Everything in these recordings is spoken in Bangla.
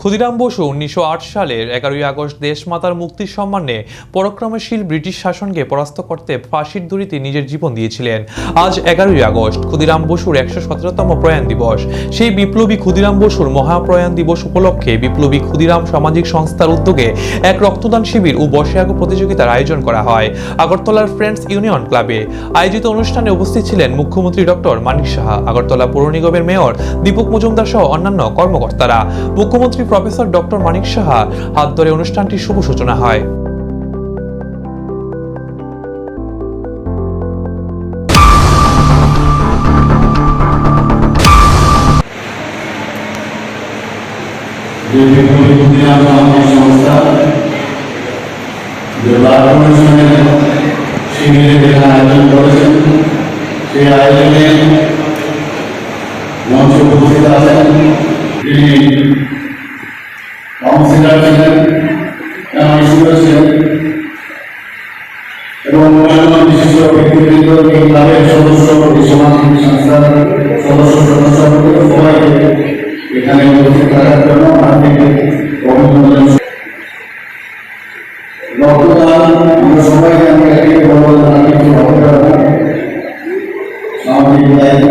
ক্ষুদিরাম বসু উনিশশো আট সালের এগারোই আগস্ট দেশমাতার মুক্তির সম্মানে পরাক্রমশীল ব্রিটিশ শাসনকে পরাস্ত করতে ফাঁসির দড়িতে নিজের জীবন দিয়েছিলেন। আজ এগারোই আগস্ট ক্ষুদিরাম বসুর একশো সতেরোতম প্রয়াণ দিবস। সেই বিপ্লবী ক্ষুদিরাম বসুর মহাপ্রয়াণ দিবস উপলক্ষে বিপ্লবী ক্ষুদিরাম সামাজিক সংস্থার উদ্যোগে এক রক্তদান শিবির ও বর্ষায়াগ প্রতিযোগিতার আয়োজন করা হয়। আগরতলার ফ্রেন্ডস ইউনিয়ন ক্লাবে আয়োজিত অনুষ্ঠানে উপস্থিত ছিলেন মুখ্যমন্ত্রী ডক্টর মানিক সাহা, আগরতলা পৌর নিগমের মেয়র দীপক মজুমদার সহ অন্যান্য কর্মকর্তারা। মুখ্যমন্ত্রী প্রফেসর ডক্টর মানিক সাহা। হাত ধরে অনুষ্ঠানটির শুভ সূচনা হয়। সেই আয়োজনে মঞ্চে উপস্থিত আছেন তিনি কাউন্সিলর ছিলেন স্কুল ছিলেন, এবং অন্যান্য বিশিষ্ট ব্যক্তিবৃন্দ, এই ক্লাবের সদস্য সামাজিক সংস্থার সদস্য সদস্য সবাইকে এখানে উপস্থিত থাকার জন্য আপনাকে অভিনন্দন। রক্তদান, আমরা সবাইকে আমি একই বলব না কিছু হবে না সামাজিক দায়িত্ব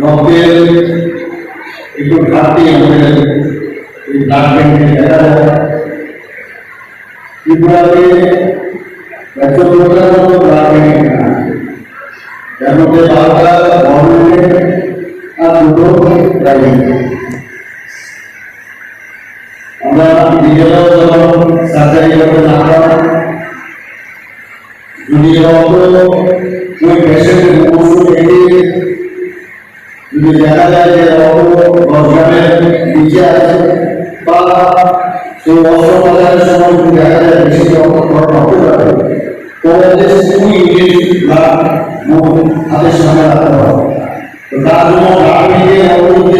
রক্তের একটু ঘাটতি আমাদের এই ব্লাড ব্যাংকে দেখা যায় ত্রিপুরাতে চোদ্দটার মতো ব্লাড ব্যাংক এর মধ্যে বারোটা গভর্নমেন্ট আর দুটো প্রাইভেট আমরা নিজেরাও যখন সার্জারি করতে লাগলাম যদি রক্ত ওই পেশেন্টের ওষুধ এনে যদি দেখা যায় যে গ্রামের নিচে আছে বা সেই অস্ত্রোপচারের সময় যদি দেখা যায় বেশি খরচ হতে পারে হাতের সামনে রাখতে হবে তো তার জন্য ডাক্তারকে অনুমতি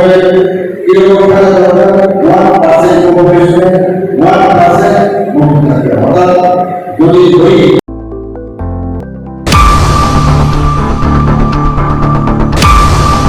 কিলোমিটার দরকার ওয়ান পার্সেন্ট কমাবেশনে ওয়ান পার্সেন্ট মুক্ত থাকে অর্থাৎ যদি ধরি